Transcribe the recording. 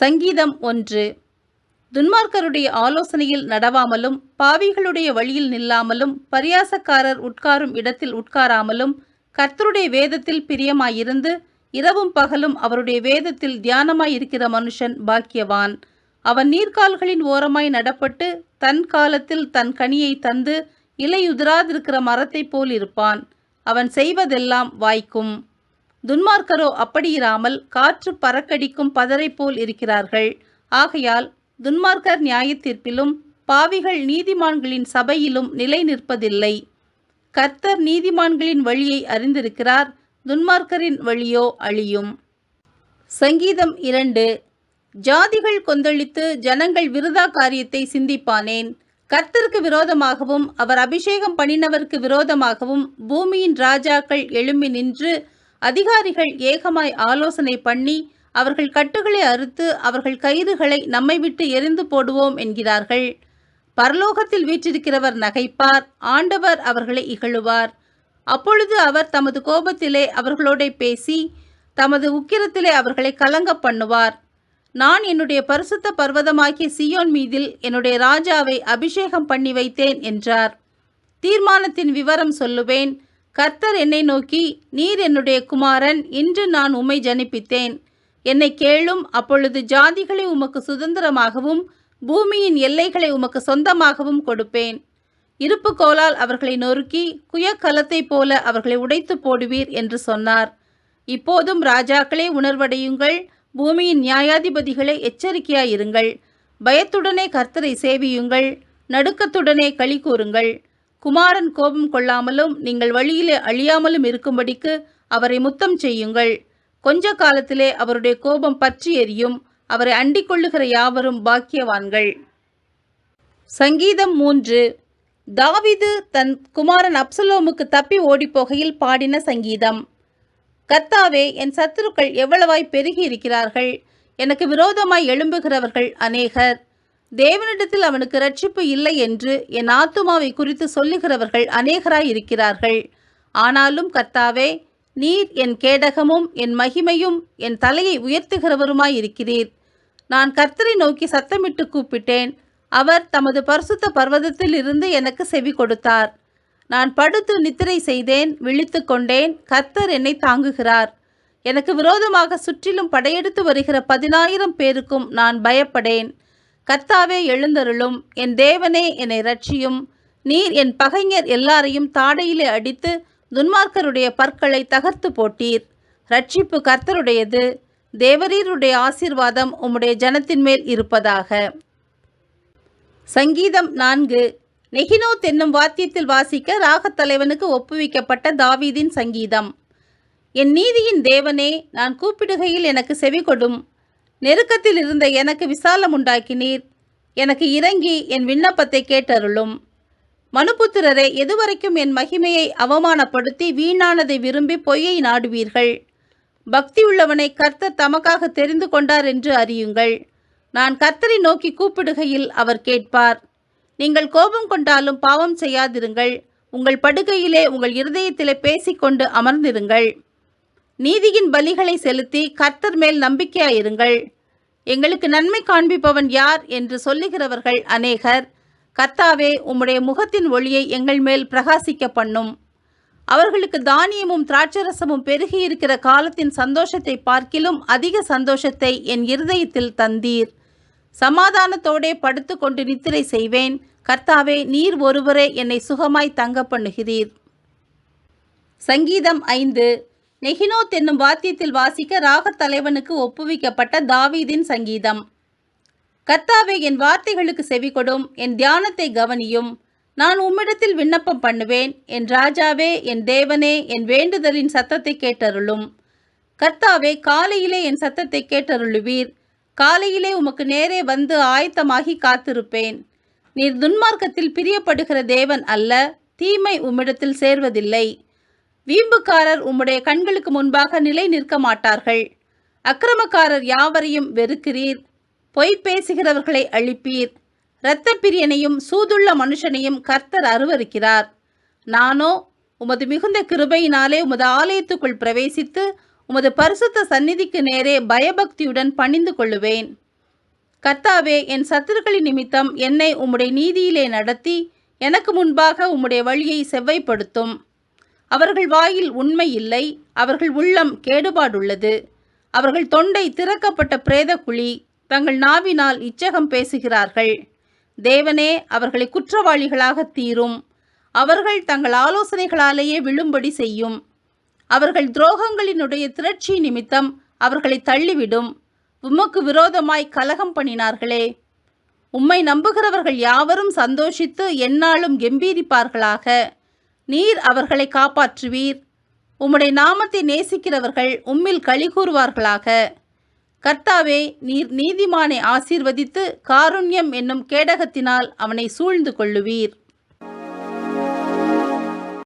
சங்கீதம் ஒன்று. துன்மார்க்கருடைய ஆலோசனையில் நடவாமலும் பாவிகளுடைய வழியில் நில்லாமலும் பரியாசக்காரர் உட்காரும் இடத்தில் உட்காராமலும் கர்த்தருடைய வேதத்தில் பிரியமாயிருந்து இரவும் பகலும் அவருடைய வேதத்தில் தியானமாயிருக்கிற மனுஷன் பாக்கியவான். அவன் நீர்க்கால்களின் ஓரமாய் நடப்பட்டு தன் காலத்தில் தன் கனியை தந்து இலையுதிராதிருக்கிற மரத்தைப் போல் இருப்பான். அவன் செய்வதெல்லாம் வாய்க்கும். துன்மார்க்கரோ அப்படியிராமல் காற்று பறக்கடிக்கும் பதரை போல் இருக்கிறார்கள். ஆகையால் துன்மார்க்கர் நியாயத்தீர்ப்பிலும் பாவிகள் நீதிமான்களின் சபையிலும் நிலை நிற்பதில்லை கர்த்தர் நீதிமான்களின் வழியை அறிந்திருக்கிறார் துன்மார்க்கரின் வழியோ அழியும். சங்கீதம் இரண்டு ஜாதிகள் கொந்தளித்து ஜனங்கள் விருதா காரியத்தை சிந்திப்பானேன். கர்த்தருக்கு விரோதமாகவும் அவர் அபிஷேகம் பண்ணினவருக்கு விரோதமாகவும் பூமியின் ராஜாக்கள் எழும்பி நின்று அதிகாரிகள் ஏகமாய் ஆலோசனை பண்ணி அவர்கள் கட்டுகளை அறுத்து அவர்கள் கயிறுகளை நம்மை விட்டு எரிந்து போடுவோம் என்கிறார்கள். பரலோகத்தில் வீற்றிருக்கிறவர் நகைப்பார் ஆண்டவர் அவர்களை இகழுவார். அப்பொழுது அவர் தமது கோபத்திலே அவர்களோட பேசி தமது உக்கிரத்திலே அவர்களை கலங்க பண்ணுவார். நான் என்னுடைய பரிசுத்த பர்வதமாகிய சியோன் மீதில் என்னுடைய ராஜாவை அபிஷேகம் பண்ணி வைத்தேன் என்றார். தீர்மானத்தின் விவரம் சொல்லுவேன். கர்த்தர் என்னை நோக்கி நீர் என்னுடைய குமாரன் இன்று நான் உம்மை ஜனிப்பித்தேன். என்னை கேளும் அப்பொழுது ஜாதிகளை உமக்கு சுதந்திரமாகவும் பூமியின் எல்லைகளை உமக்கு சொந்தமாகவும் கொடுப்பேன். இருப்பு கோலால் அவர்களை நொறுக்கி குயக்கலத்தைப் போல அவர்களை உடைத்து போடுவீர் என்று சொன்னார். இப்போதும் ராஜாக்களே உணர்வடையுங்கள். பூமியின் நியாயாதிபதிகளே எச்சரிக்கையாயிருங்கள். பயத்துடனே கர்த்தரை சேவியுங்கள். நடுக்கத்துடனே களி கூறுங்கள். குமாரன் கோபம் கொள்ளாமலும் நீங்கள் வழியிலே அழியாமலும் இருக்கும்படிக்கு அவரை முத்தம் செய்யுங்கள். கொஞ்ச காலத்திலே அவருடைய கோபம் பற்றி எரியும். அவரை அண்டிக் கொள்ளுகிற யாவரும் பாக்கியவான்கள். சங்கீதம் மூன்று. தாவிது தன் குமாரன் அப்சலோமுக்கு தப்பி ஓடிப்போகையில் பாடின சங்கீதம். கர்த்தாவே என் சத்துருக்கள் எவ்வளவாய் பெருகி இருக்கிறார்கள். எனக்கு விரோதமாய் எழும்புகிறவர்கள் அநேகர். தேவனிடத்தில் அவனுக்கு ரட்சிப்பு இல்லை என்று என் ஆத்துமாவை குறித்து சொல்லுகிறவர்கள் அநேகராய் இருக்கிறார்கள் ஆனாலும் கர்த்தாவே நீர் என் கேடகமும் என் மகிமையும் என் தலையை உயர்த்துகிறவருமாய் இருக்கிறீர் நான் கர்த்தரை நோக்கி சத்தமிட்டு கூப்பிட்டேன். அவர் தமது பரிசுத்த பர்வதத்தில் இருந்து எனக்கு செவி கொடுத்தார். நான் படுத்து நித்திரை செய்தேன் விழித்து கொண்டேன் கர்த்தர் என்னை தாங்குகிறார். எனக்கு விரோதமாக சுற்றிலும் படையெடுத்து வருகிற பதினாயிரம் பேருக்கும் நான் பயப்படேன். கர்த்தாவே எழுந்தருளும். என் தேவனே என்னை ரட்சியும் நீர் என் பகைஞர் எல்லாரையும் தாடையிலே அடித்து துன்மார்க்கருடைய பற்களை தகர்த்து போட்டீர். ரட்சிப்பு கர்த்தருடையது. தேவரீருடைய ஆசீர்வாதம் உம்முடைய ஜனத்தின் மேல் இருப்பதாக. சங்கீதம் நான்கு. நெகினோத் என்னும் வாத்தியத்தில் வாசிக்க ராகத் தலைவனுக்கு ஒப்புவிக்கப்பட்ட தாவீதின் சங்கீதம். என் நீதியின் தேவனே நான் கூப்பிடுகையில் எனக்கு செவி கொடும். நெருக்கத்தில் இருந்த எனக்கு விசாலம் உண்டாக்கினீர். எனக்கு இறங்கி என் விண்ணப்பத்தை கேட்டருளும். மனுபுத்திரரே எதுவரைக்கும் என் மகிமையை அவமானப்படுத்தி வீணானதை விரும்பி பொய்யை நாடுவீர்கள்? பக்தியுள்ளவனை கர்த்தர் தமக்காக தெரிந்து கொண்டார் என்று அறியுங்கள். நான் கர்த்தரை நோக்கி கூப்பிடுகையில் அவர் கேட்பார். நீங்கள் கோபம் கொண்டாலும் பாவம் செய்யாதிருங்கள். உங்கள் படுகையிலே உங்கள் இருதயத்திலே பேசிக்கொண்டு அமர்ந்திருங்கள். நீதியின் பலிகளை செலுத்தி கர்த்தர் மேல் நம்பிக்கையாயிருங்கள். எங்களுக்கு நன்மை காண்பிப்பவன் யார் என்று சொல்லுகிறவர்கள் அநேகர். கர்த்தாவே உம்முடைய முகத்தின் ஒளியை எங்கள் மேல் பிரகாசிக்க பண்ணும். அவர்களுக்கு தானியமும் திராட்சரசமும் பெருகி இருக்கிற காலத்தின் சந்தோஷத்தை பார்க்கிலும் அதிக சந்தோஷத்தை என் இருதயத்தில் தந்தீர். சமாதானத்தோடே படுத்து கொண்டு நித்திரை செய்வேன். கர்த்தாவே நீர் ஒருவரே என்னை சுகமாய் தங்க பண்ணுகிறீர். சங்கீதம் ஐந்து. நெகினோத் என்னும் வாத்தியத்தில் வாசிக்க ராகத் தலைவனுக்கு ஒப்புவிக்கப்பட்ட தாவீதின் சங்கீதம். கர்த்தாவே என் வார்த்தைகளுக்கு செவி கொடும் என் தியானத்தை கவனியும். நான் உம்மிடத்தில் விண்ணப்பம் பண்ணுவேன். என் ராஜாவே என் தேவனே என் வேண்டுதலின் சத்தத்தை கேட்டருளும். கர்த்தாவே காலையிலே என் சத்தத்தை கேட்டருளுவீர். காலையிலே உமக்கு நேரே வந்து ஆயத்தமாகி காத்திருப்பேன். நீர் துன்மார்க்கத்தில் பிரியப்படுகிற தேவன் அல்ல. தீமை உம்மிடத்தில் சேர்வதில்லை. வீம்புக்காரர் உம்முடைய கண்களுக்கு முன்பாக நிலை நிற்க மாட்டார்கள். அக்கிரமக்காரர் யாவரையும் வெறுக்கிறீர். பொய் பேசுகிறவர்களை அழிப்பீர். இரத்தப்பிரியனையும் சூதுள்ள மனுஷனையும் கர்த்தர் அருவருக்கிறார். நானோ உமது மிகுந்த கிருபையினாலே உமது ஆலயத்துக்குள் பிரவேசித்து உமது பரிசுத்த சந்நிதிக்கு நேரே பயபக்தியுடன் பணிந்து கொள்ளுவேன். கர்த்தாவே என் சத்துருக்களின் நிமித்தம் என்னை உம்முடைய நீதியிலே நடத்தி எனக்கு முன்பாக உம்முடைய வழியை செவ்வைப்படுத்தும். அவர்கள் வாயில் உண்மை இல்லை அவர்கள் உள்ளம் கேடுபாடுள்ளது. அவர்கள் தொண்டை திறக்கப்பட்ட பிரேத குழி தங்கள் நாவினால் இச்சகம் பேசுகிறார்கள். தேவனே அவர்களை குற்றவாளிகளாக தீரும். அவர்கள் தங்கள் ஆலோசனைகளாலேயே விழும்படி செய்யும். அவர்கள் துரோகங்களினுடைய திரட்சி நிமித்தம் அவர்களை தள்ளிவிடும். உமக்கு விரோதமாய் கலகம் பண்ணினார்களே. உம்மை நம்புகிறவர்கள் யாவரும் சந்தோஷித்து எந்நாளும் கெம்பீரிப்பார்களாக. நீர் அவர்களை காப்பாற்றுவீர். உம்முடைய நாமத்தை நேசிக்கிறவர்கள் உம்மில் களி கூறுவார்களாக. கர்த்தாவே நீர் நீதிமானை ஆசீர்வதித்து காருண்யம் என்னும் கேடகத்தினால் அவனை சூழ்ந்து கொள்ளுவீர்.